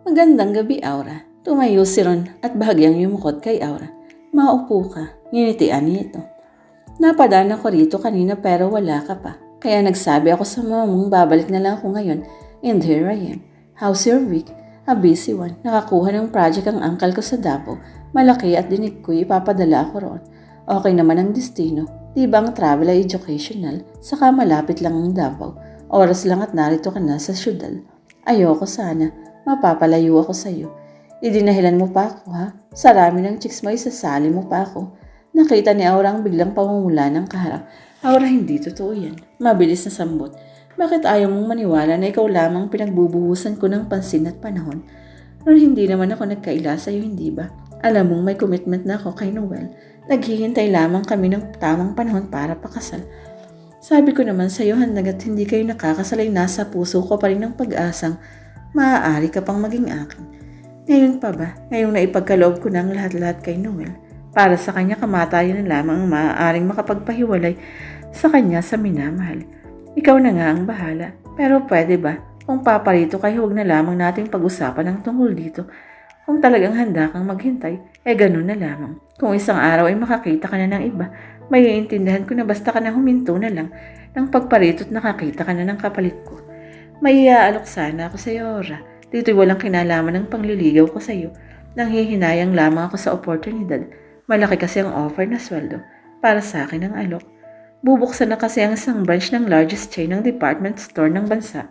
Magandang gabi, Aura. Tumayo si Ron at bahagyang yumukod kay Aura. Maupo ka. Nginitian niya ito. Napadaan ako rito kanina pero wala ka pa. Kaya nagsabi ako sa mama mong babalik na lang ako ngayon. And here I am. How's your week? A busy one. Nakakuha ng project ang uncle ko sa Davao. Malaki at dinig ko ipapadala ako roon. Okay naman ang destino. Di ba ang travel ay educational? Saka malapit lang ang Davao. Oras lang at narito ka na sa syudal. Ayoko sana. Mapapalayo ako sa'yo. Idinahilan mo pa ako ha? Sa rami ng chicks mo isasali mo pa ako. Nakita ni Aura ang biglang pamumula ng kaharap. Aura, hindi totoo yan. Mabilis na sambot. Bakit ayaw mong maniwala na ikaw lamang pinagbubuhusan ko ng pansin at panahon? Pero hindi naman ako nagkaila sa'yo, hindi ba? Alam mong may commitment na ako kay Noel. Naghihintay lamang kami ng tamang panahon para pakasal. Sabi ko naman sa'yo, hanagat hindi kayo nakakasal ay nasa puso ko pa rin ng pag-asang maaari ka pang maging akin. Ngayon pa ba? Ngayong naipagkaloob ko ng lahat-lahat kay Noel. Para sa kanya kamatayan na lamang ang maaaring makapagpahiwalay sa kanya sa minamahal. Ikaw na nga ang bahala. Pero pwede ba? Kung paparito kayo, huwag na lamang nating pag-usapan ang tungkol dito. Kung talagang handa kang maghintay, eh ganun na lamang. Kung isang araw ay makakita ka na ng iba, may iintindihan ko na basta ka na huminto na lang ng pagparito't nakakita ka na ng kapalit ko. May iaalok sana ako sa iyo, Ora. Dito'y walang kinalaman ng pangliligaw ko sa iyo. Nang hihinayang lamang ako sa oportunidad. Malaki kasi ang offer na sweldo. Para sa akin ang alok. Bubuksan na kasi ang isang branch ng largest chain ng department store ng bansa.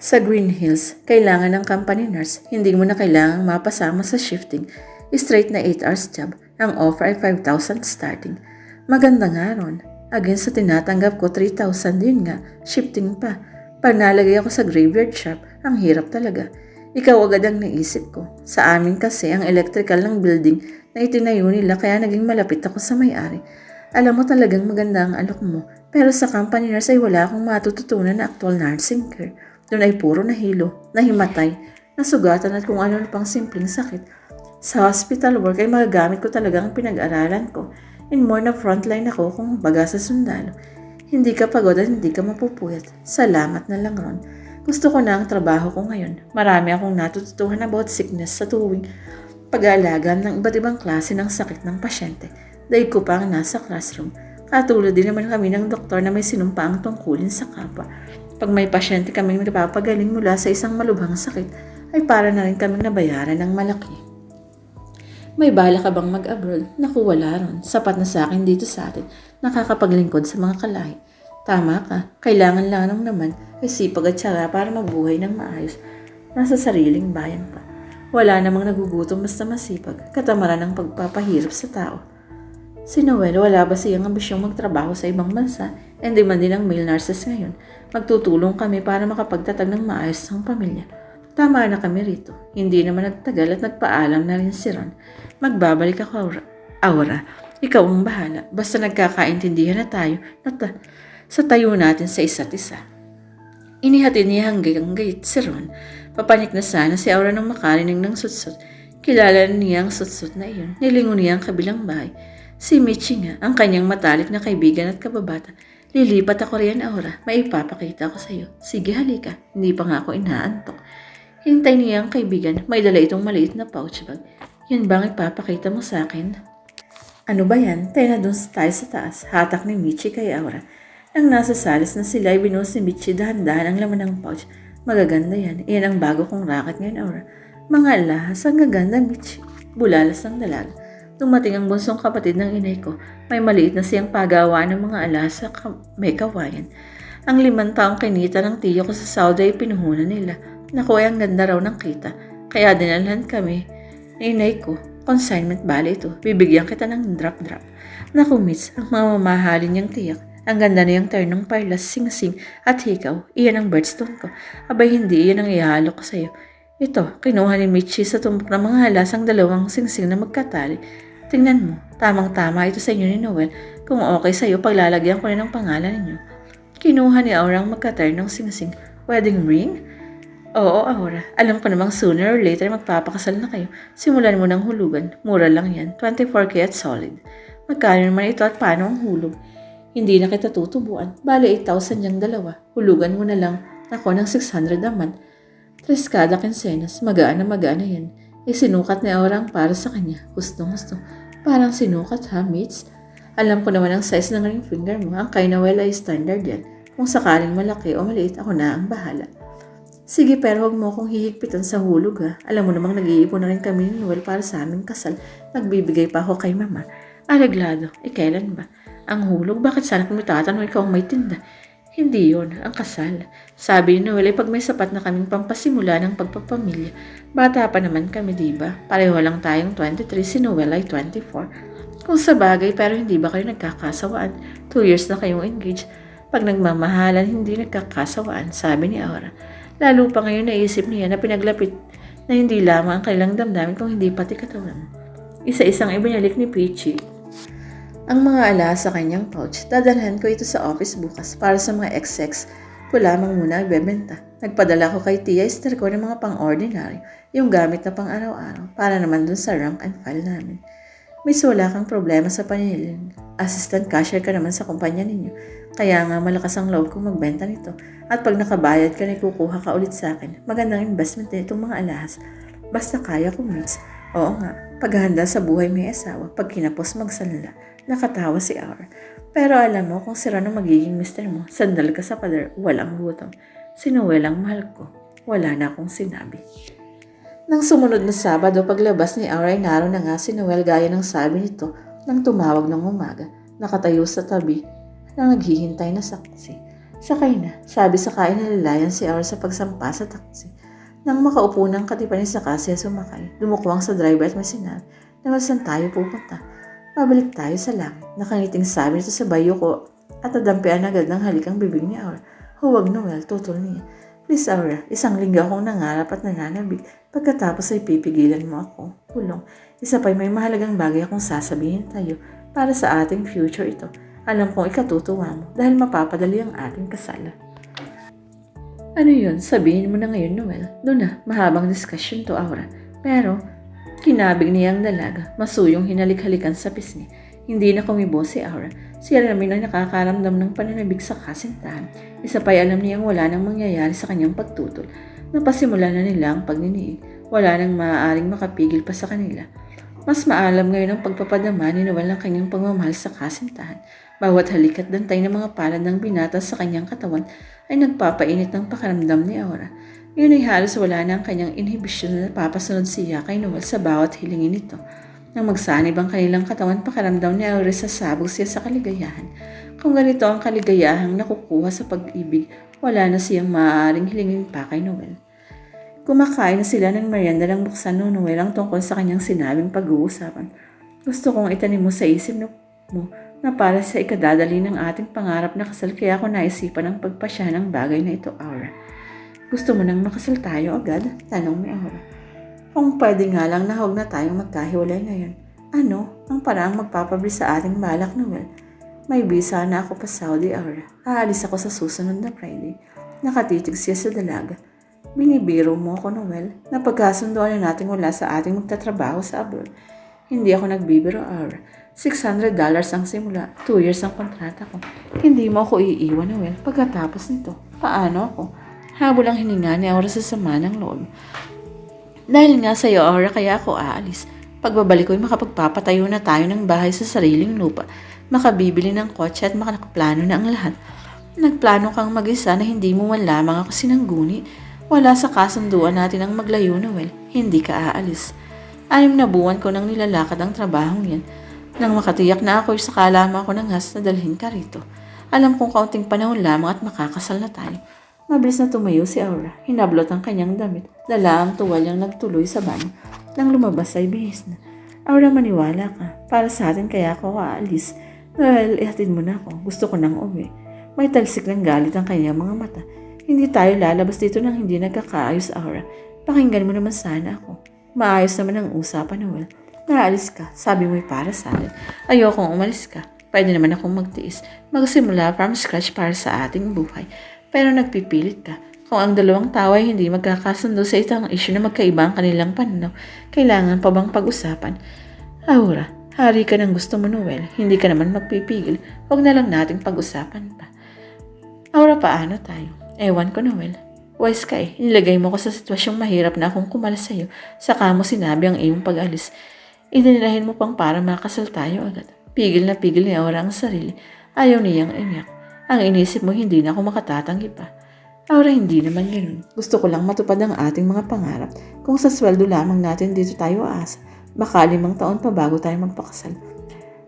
Sa Green Hills, kailangan ng company nurse. Hindi mo na kailangang mapasama sa shifting. Straight na 8 hours job. Ang offer ay 5,000 starting. Maganda nga ron. Again sa tinatanggap ko 3,000 din nga. Shifting pa. Pag nalagay ako sa graveyard shop, ang hirap talaga. Ikaw agad ang naisip ko. Sa amin kasi ang electrical ng building na itinayo nila kaya naging malapit ako sa may-ari. Alam mo talagang maganda ang alok mo. Pero sa company nurse ay wala akong matututunan na actual nursing care. Doon ay puro nahilo, nahimatay, nasugatan at kung ano pang simpleng sakit. Sa hospital work ay magagamit ko talaga ang pinag-aralan ko. And more na frontline ako kung baga sa sundalo. Hindi ka pagod at hindi ka mapupuyat. Salamat na lang ron. Gusto ko na ang trabaho ko ngayon. Marami akong natututuhan about sickness sa tuwing pag-aalaga ng iba't ibang klase ng sakit ng pasyente. Dahil ko pa ang nasa classroom. Katulad din naman kami ng doktor na may sinumpaang tungkulin sa kapwa. Pag may pasyente kaming napapagaling mula sa isang malubhang sakit, ay para na rin kaming nabayaran ng malaki. May bala ka bang mag-abroad? Naku, wala ron. Sapat na sa akin dito sa atin. Nakakapaglingkod sa mga kalahi. Tama ka. Kailangan lang naman ay sipag at syaga para mabuhay ng maayos. Nasa sariling bayan pa. Wala namang nagugutom basta masipag. Katamaran ng pagpapahirap sa tao. Si Noel, wala ba siyang ambisyong magtrabaho sa ibang bansa? And man din ang male nurses ngayon. Magtutulong kami para makapagtatag ng maayos ang pamilya. Tama na kami rito. Hindi naman nagtagal at nagpaalam na rin si Ron. Magbabalik ako, Aura. Ikaw ang bahala. Basta nagkakaintindihan na tayo na sa tayo natin sa isa't isa. Inihatid niya hanggang gate si Ron. Papanik na sana si Aura nang makarinig ng sutsut. Kilala niya ang sutsut na iyon. Nilingon niya ang kabilang bahay. Si Michi nga, ang kanyang matalik na kaibigan at kababata. Lilipat ako riyan, Aura. May ipapakita ko sa iyo. Sige, halika. Hindi pa nga ako inaantok. Hintay niya ang kaibigan. May dala itong maliit na pouch bag. Yun bang ipapakita mo sa akin? Ano ba yan? Tayo na dun tayo sa taas. Hatak ni Michi kay Aura. Nang nasa salis na sila, binuhos ni Michi dahan-dahan ang laman ng pouch. Magaganda yan. Iyan ang bago kong racket ngayon, Aura. Mga alahas, ang gaganda, Michi. Bulalas ng dalaga. Dumating ang bunsong kapatid ng inay ko. May maliit na siyang pagawa ng mga alahas sa ka- may kawayan. Ang limang taong kinita ng tiyo ko sa Saudi ay pinuhunan nila. Naku, ang ganda raw ng kita. Kaya dinalhan kami. ni Inay ko, consignment bali ito. Bibigyan kita ng drop-drop. Naku, miss, ang mamamahalin niyang tiyak. Ang ganda na yung ternong parlas, sing-sing at hikaw. Iyan ang birthstone ko. Abay, hindi iyan ang ihalo ko sa'yo. Ito, kinuha ni Michi sa tumbok ng mga halas ang dalawang singsing na magkatali. Tingnan mo, tamang-tama ito sa inyo ni Noel. Kung okay sa'yo, paglalagyan ko na ng pangalan ninyo. Kinuha ni Aura ang magkaternong singsing. Wedding ring? Oo, Aura. Alam ko namang sooner or later magpapakasal na kayo. Simulan mo ng hulugan. Mura lang yan. 24k at solid. Magkano naman ito at paano ang hulog? Hindi na kita tutubuan. Bale, 8,000 yung dalawa. Hulugan mo na lang ako ng 600 a month. Trescada Quincenas, magaan na magaan yan. Eh sinukat ni Aura ang para sa kanya. Gusto gusto. Parang sinukat ha, mates? Alam ko naman ang size ng ring finger mo. Ang kay Noel ay standard yan. Kung sakaling malaki o maliit, ako na ang bahala. Sige pero huwag mo akong hihigpitan sa hulog ha. Alam mo namang nag-iipon na rin kami ni Noel para sa aming kasal. Nagbibigay pa ako kay mama. Araglado, eh kailan ba? Ang hulog? Bakit sana kung may tatanong ikaw ang may tinda? Hindi yon ang kasal. Sabi ni Noel ay pag may sapat na kaming pampasimula ng pagpapamilya. Bata pa naman kami, di ba? Pareho lang tayong 23, si Noel ay 24. Kung sa bagay, pero hindi ba kayo nagkakasawaan? Two years na kayong engaged. Pag nagmamahalan, hindi nagkakasawaan, sabi ni Aura. Lalo pa ngayon naisip niya na pinaglapit na hindi lamang ang kanilang damdamin kung hindi pati katawan. Isa-isang ibinalik ni Peachy ang mga ala sa kanyang pouch. Dadalhan ko ito sa office bukas para sa mga XX ko lamang muna ibebenta. Nagpadala ko kay Tia Esther ko ng mga pang-ordinary, yung gamit na pang araw-araw, para naman dun sa rank and file namin. Miss, wala kang problema sa panilin. Assistant cashier ka naman sa kumpanya ninyo. Kaya nga malakas ang loob kong magbenta nito. At pag nakabayad ka na kukuha ka ulit sa akin. Magandang investment din itong mga alahas. Basta kaya ko, Miss. Oo nga, paghahanda sa buhay may asawa, pag kinapos magsalala. Nakatawa si Aura. Pero alam mo kung sira na magiging mister mo, sandal ka sa pader, walang gutom. Si Noel mahal ko. Wala na akong sinabi. Nang sumunod na Sabado, paglabas ni Aura ay naroon na nga si Noel gaya ng sabi nito nang tumawag ng umaga. Nakatayo sa tabi na naghihintay na saksi. Sakay na, sabi sa kain na lalayan si Aura sa pagsampa sa taksi. Nang makaupo ng katipan ni Sakasi at sumakay, lumukwang sa driver at may sinabi, na saan tayo pupunta? Pabalik tayo sa langit. Nakangiting sabi nito sa bayo ko at nadampian agad ng halikang bibig ni Aura. Huwag Noel, tutol niya. Please Aura, isang linggo akong nangarap at nananabig. Pagkatapos ay pipigilan mo ako. Hulong. Isa pa'y may mahalagang bagay akong sasabihin tayo para sa ating future ito. Alam kong ikatutuwa mo dahil mapapadali ang ating kasal. Ano yun? Sabihin mo na ngayon, Noel. Doon na, mahabang discussion to, Aura. Pero, Kinabig niya ang dalaga, masuyong hinalik-halikan sa pisngi. Hindi na kumibo si Aura. Si Aramin ay nakakaramdam ng pananabig sa kasintahan. Isa pa'y alam niyang wala nang mangyayari sa kanyang pagtutol. Napasimula na nila ang pagniniig. Wala nang maaaring makapigil pa sa kanila. Mas maalam ngayon ang pagpapadama ni Noel ng kanyang pagmamahal sa kasintahan. Bawat halik at dantay ng mga palad ng binata sa kanyang katawan ay nagpapainit ng pakaramdam ni Aura. Yun ay halos wala na ang kanyang inhibisyon na napapasunod siya kay Noel sa bawat hilingin nito. Nang magsanib ang kanilang katawan, pakaramdaw ni Aure sa sabog siya sa kaligayahan. Kung ganito ang kaligayahang nakukuha sa pag-ibig, wala na siyang maaaring hilingin pa kay Noel. Kumakain na sila ng merienda ng buksan no Noel ang tungkol sa kanyang sinabing pag-uusapan. Gusto kong itanim mo sa isip mo na para sa ikadadali ng ating pangarap na kasal kaya ako naisipan ang pagpasya ng bagay na ito, Aura. Gusto mo nang makasal tayo agad? Tanong ni Aura. Kung pwede nga lang na huwag na tayong magkahiwalay ngayon. Ano? Ang paraang magpapablis sa ating balak, Noel. May visa na ako pa Saudi, Aura. Aalis ako sa susunod na Friday. Nakatitig siya sa dalaga. Binibiro mo ako, Noel, na pagkasunduan na natin wala sa ating magtatrabaho sa abroad. Hindi ako nagbibiro, Aura. $600 ang simula. 2 years ang kontrata ko. Hindi mo ako iiwan, Noel, pagkatapos nito. Paano ako? Habol ang hininga ni Aura sa sama ng loob. Dahil nga sa iyo, Aura, kaya ako aalis. Pagbabalik ko'y makapagpapatayo na tayo ng bahay sa sariling lupa, makabibili ng kotse at makakaplano na ang lahat. Nagplano kang mag-isa na hindi mo man lamang ako sinangguni. Wala sa kasunduan natin ang maglayo, Noel. Hindi ka aalis. Anim na buwan ko nang nilalakad ang trabahong yan. Nang makatiyak na ako'y sakala mo ako ng has na dalhin ka rito. Alam kong kaunting panahon lamang at makakasal na tayo. Mabilis na tumayo si Aura. Hinablot ang kanyang damit. Dala ang tuwalyang nagtuloy sa banyo. Nang lumabas ay bihis na. Aura, maniwala ka. Para sa atin kaya ako aalis. Well, ihatid mo na ako. Gusto ko nang uwi. May talsik ng galit ang kanyang mga mata. Hindi tayo lalabas dito nang hindi nagkakaayos, Aura. Pakinggan mo naman sana ako. Maayos naman ang usapan, Noel. Naalis ka. Sabi mo'y para sa atin. Ayokong umalis ka. Pwede naman akong magtiis. Magsimula from scratch para sa ating buhay. Pero nagpipilit ka. Kung ang dalawang tao ay hindi magkakasundo sa isang issue na magkaiba ang kanilang pananaw, kailangan pa bang pag-usapan? Aura, hari ka ng gusto mo, Noel. Hindi ka naman magpipigil. Huwag na lang nating pag-usapan pa. Aura, paano tayo? Ewan ko, Noel. Wise ka eh. Inilagay mo ko sa sitwasyong mahirap na akong kumalas sa'yo. Saka mo sinabi ang iyong pag-alis. Idinilahin mo pang para makasal tayo agad. Pigil na pigil ni Aura ang sarili. Ayaw niyang iyak. Ang inisip mo hindi na ako makatatanggi pa. Aura, hindi naman ganun. Gusto ko lang matupad ang ating mga pangarap. Kung sa sweldo lamang natin dito tayo aasa, baka limang taon pa bago tayo magpakasal.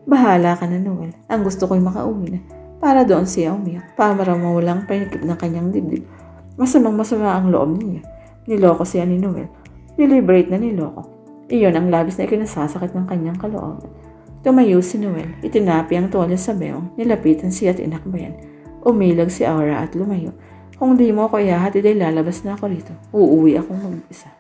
Bahala ka na, Noel. Ang gusto ko'y makauwi na. Para doon siya umiyak. Para mawalang panikip ng kanyang dibdib. Masamang masama ang loob niya. Niloko siya ni Noel. Deliberate na niloko. Iyon ang labis na ikinasasakit ng kanyang kalooban. Tumayo si Noel. Itinapi ang tuwalya sa beong. Nilapitan siya at inakbayan. Umilag si Aura at lumayo. Kung di mo ako ihahatid ay lalabas na ako rito. Uuwi akong mag-isa.